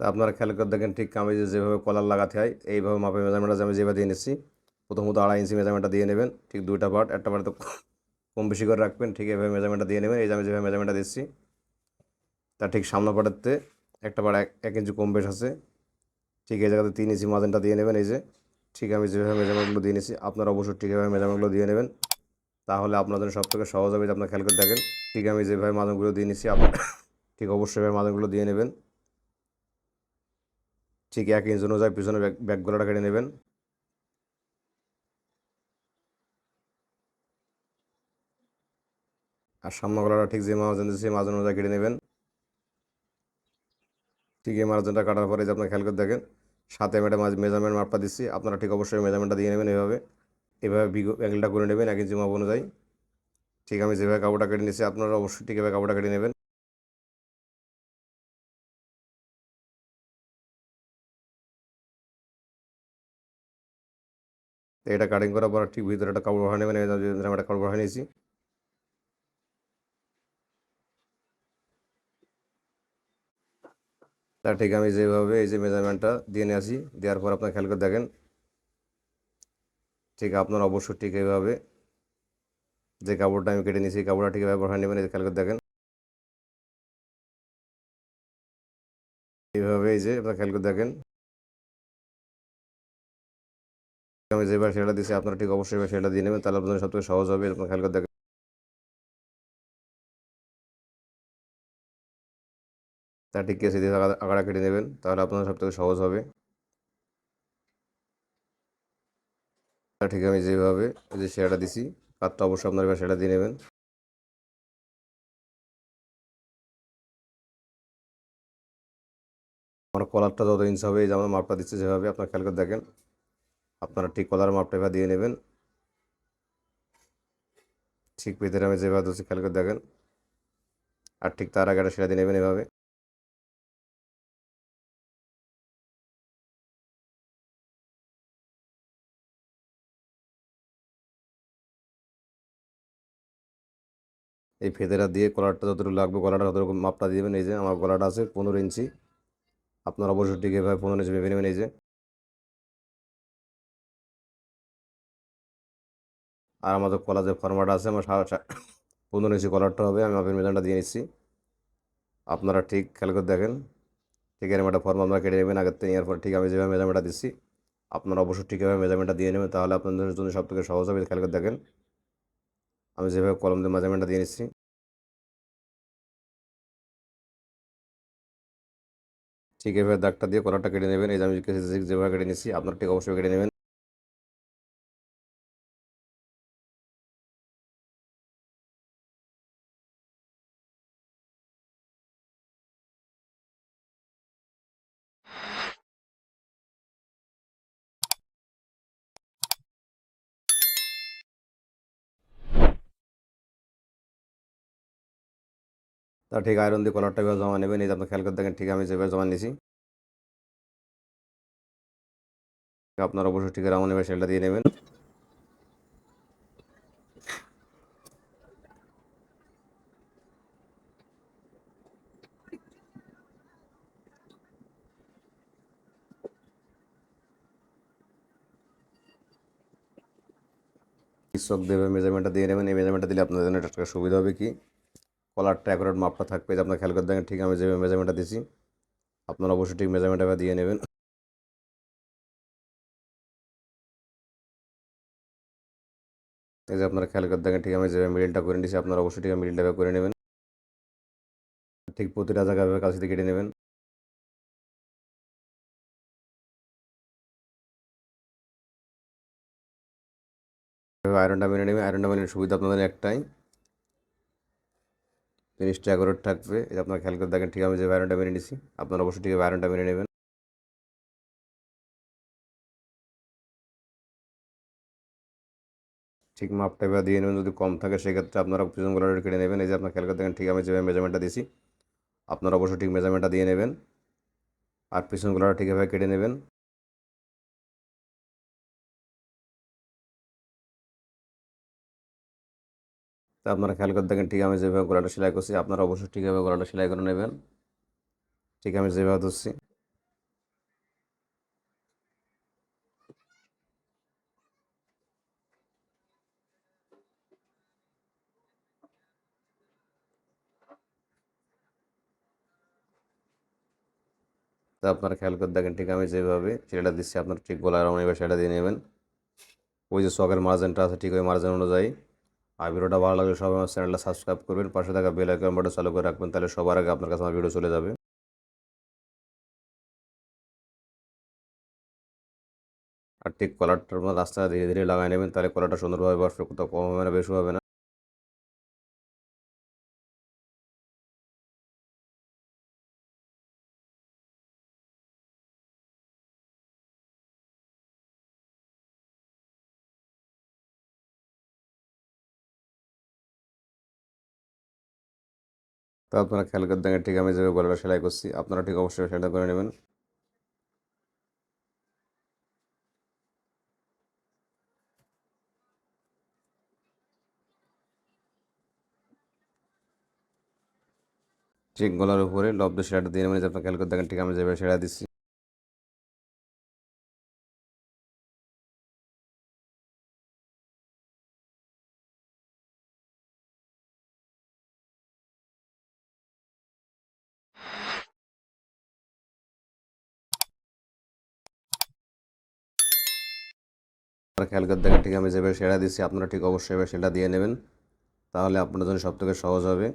তা আপনারা খেয়াল করে দেখেন ঠিক কামিজে যেভাবে কলার লাগাতে হয়, এইভাবে মাপের মেজারমেন্টটা আমি যেভাবে দিয়ে নিচ্ছি, প্রথমত আড়াই ইঞ্চি মেজারমেন্টটা দিয়ে নেবেন, ঠিক দুইটা পার্ট একটা পার্ট তো কম বেশি করে রাখবেন, ঠিক এভাবে মেজারমেন্টটা দিয়ে নেবেন, এই যে আমি যেভাবে মেজারমেন্টটা দিচ্ছি তার ঠিক সামনে পাটাতে একটা পার্ট এক ইঞ্চি কম বেশ আছে, ঠিক এই জায়গাতে তিন ইঞ্চি মাঝেনটা দিয়ে নেবেন, এই যে ঠিক আমি যেভাবে মেজারমেন্টগুলো দিয়ে নিচ্ছি, আপনারা অবশ্যই ঠিক এভাবে মেজারমেন্টগুলো দিয়ে নেবেন, তাহলে আপনাদের সব থেকে সহজ হবে যে আপনার খেয়াল করে দেখেন, ঠিক আমি যেভাবে মাদনগুলো দিয়ে নিচ্ছি, আপনার ঠিক অবশ্যই মাদনগুলো দিয়ে নেবেন ঠিক এক ইঞ্চ অনুযায়ী পিছনে ব্যাক গলাটা কেটে নেবেন। আর সামনে গলাটা ঠিক যে মার্জিন সেই মার্জিন অনুযায়ী কেটে নেবেন। ঠিক এই মার্জিনটা কাটার পরে যে আপনার খেয়াল করে দেখেন, সাথে আমি একটা মেজারমেন্ট মাপটা দিচ্ছি। আপনারা ঠিক অবশ্যই মেজারমেন্টটা দিয়ে নেবেন এভাবে। এভাবে অ্যাঙ্গেলটা করে নেবেন, এক ইঞ্চি মাপ অনুযায়ী। ঠিক আমি যেভাবে কাপড়টা কেটে নিচ্ছি আপনারা অবশ্যই ঠিক এভাবে কাপড়টা কেটে নেবেন। তো এটা কাটিং করার পর ঠিক ভিতরে একটা কাপড় বড়া নেবেন আমি একটা কাপড় বড়া নিয়েছি তা ঠিক আমি যেভাবে এই যে মেজারমেন্টটা দিয়ে নিয়ে আসি দেওয়ার পর আপনার খেয়াল করে দেখেন ঠিক আপনার অবশ্যই ঠিক এইভাবে যে কাপড়টা আমি কেটে নিয়েছি কাপড়টা ঠিক এভাবে বড়া নেবেন এই খেয়াল করে দেখেন এইভাবে এই যে আপনার খেয়াল করে দেখেন আমি যেবার সেটা দিচ্ছি আপনারা ঠিক অবশ্যই সেটা দিয়ে নেবেন, তাহলে আপনাদের সবথেকে সহজ হবে আপনার খেয়াল করে দেখেন। তা ঠিক কেসে দিয়ে আগাড়া কেটে নেবেন, তাহলে আপনাদের সবথেকে সহজ হবে। ঠিক আমি যেভাবে যে সেটা দিছি কাতটা অবশ্যই আপনার সেটা দিয়ে নেবেন। আমার কলারটা যত ইঞ্চ হবে, এই যে আমার মাপটা দিচ্ছে যেভাবে, আপনার খেয়াল করে দেখেন। আপনারা ঠিক কলার মাপটা এবার দিয়ে নেবেন। ঠিক ভিতরে আমি যেভাবে দিচ্ছি খেয়াল করে দেখেন। আর ঠিক তার আগে সেটা দিয়ে নেবেন এভাবে। এই ফেদেরা দিয়ে কলারটা যতটুকু লাগবে, গলাটা ততটুকু মাপটা দিয়ে দেবেন এই যে আমার গলাটা আছে পনেরো ইঞ্চি। আপনার অবশ্যই ঠিক এভাবে পনেরো ইঞ্চি ভেবে নেবেন। এই যে আর আমাদের কলা যে ফর্মাট আছে, আমার সাড়ে পনেরো ইঞ্চি কলারটা হবে, আমি মাপের মেজানটা দিয়ে নিচ্ছি। আপনারা ঠিক খেয়াল করে দেখেন, ঠিক এরকম একটা ফর্ম আপনারা কেটে নেবেন, আগের থেকে এরপর ঠিক আমি যেভাবে মেজারমেন্টটা দিচ্ছি, আপনারা অবশ্যই ঠিকভাবে মেজারমেন্টটা দিয়ে নেবেন, তাহলে আপনাদের জন্য সব থেকে সহজ হবে, খেয়াল করে দেখেন। আমি যেভাবে কলম দিয়ে মেজারমেন্টটা দিয়ে নিচ্ছি। ঠিক এভাবে দাগটা দিয়ে কলারটা কেটে নেবেন, এই যে আমি যেভাবে কেটে নিচ্ছি, আপনারা ঠিক অবশ্যই কেটে নেবেন। তা ঠিক আয়রন দিয়ে কলারটা এভাবে জমা নেবেন, এই যে আপনার খেয়াল করে দেখেন, ঠিক আমি যেভাবে জমা নিয়েছি। আপনার অবশ্যই ঠিক রাউন্ড নেবেন সেলটা দিয়ে নেবেন। চোখ দেবে মেজারমেন্টটা দিয়ে নেবেন, এই মেজারমেন্টটা দিলে আপনাদের জন্য একটা সুবিধা হবে কি? কলারটা অ্যাকুরেট মাপটা থাকবে, যে আপনার খেয়াল করে দেখেন, ঠিক আমি যেভাবে মেজারমেন্টটা দিছি, আপনারা অবশ্যই ঠিক মেজারমেন্টটা দিয়ে নেবেন। এই যে আপনারা খেয়াল করে দেখেন, ঠিক আমি যেভাবে মিডিলটা করে নিয়েছি আপনারা অবশ্যই ঠিক মিডিলটা করে নেবেন। ঠিক প্রতিটা জায়গায় কাছে দিয়ে কেটে নেবেন। আয়রনটা মেনে নেবেন। আয়রনটা মেনে সুবিধা আপনাদের একটাই। জিনিসটা এগারোট থাকবে আপনার খেয়াল করে দেখেন, ঠিক আমি যে আয়রনটা মেনে নিছি, আপনারা অবশ্যই ঠিক আয়রনটা মেনে নেবেন। ঠিক মাপটা এবার দিয়ে নেবেন, যদি কম থাকে সেক্ষেত্রে আপনারা পিছন গোলাটা কেটে নেবেন। এই যে আপনার খেয়াল করে দেখেন, ঠিক আমি যেভাবে মেজারমেন্টটা দিছি, আপনারা অবশ্যই ঠিক মেজারমেন্টটা দিয়ে নেবেন। আর পিছন গোলাটা ঠিকভাবে কেটে নেবেন। তা আপনারা খেয়াল করে দেখেন, ঠিক আমি যেভাবে গলাটা সেলাই করছি, আপনারা অবশ্যই ঠিকভাবে গলাটা সেলাই করে নেবেন। ঠিক আমি যেভাবে ধরছি। তা আপনারা খেয়াল করে দেখেন, ঠিক আমি যেভাবে সেটা দিচ্ছি, আপনার ঠিক গলার এবার সেটা দিয়ে নেবেন। ওই যে সকের মার্জিনটা আছে, ঠিক ওই মার্জিন অনুযায়ী। আর ভিডিওটা ভালো লাগলে সবাই আমার চ্যানেলটা সাবস্ক্রাইব করবেন। পাশে থাকা বেল আইকন বাটন চালু করে রাখবেন, তাহলে সবার আগে আপনার কাছে আমার ভিডিও চলে যাবে। আর ঠিক কলারটার রাস্তা ধীরে ধীরে লাগাই নেবেন, তাহলে কলারটা সুন্দরভাবে বসবে কোথাও কম হবে না, বেশি হবে না। তো আপনারা খেয়াল করে দেখেন, ঠিক আমি যেভাবে গলাটা সেলাই করছি, আপনারা ঠিক অবশ্যই সেটা করে নেবেন। ঠিক গলার উপরে লব্ধ সেলাইটা দিয়ে নেবেন আপনারা খেয়াল করে দেখেন, ঠিক আমি যেভাবে সেলাই দিচ্ছি। খেয়াল করে দেখেন, ঠিক আমি যেভাবে সেরা দিচ্ছি, আপনারা ঠিক অবশ্যই সেটা দিয়ে নেবেন। তাহলে আপনার জন্য সব থেকে সহজ হবে।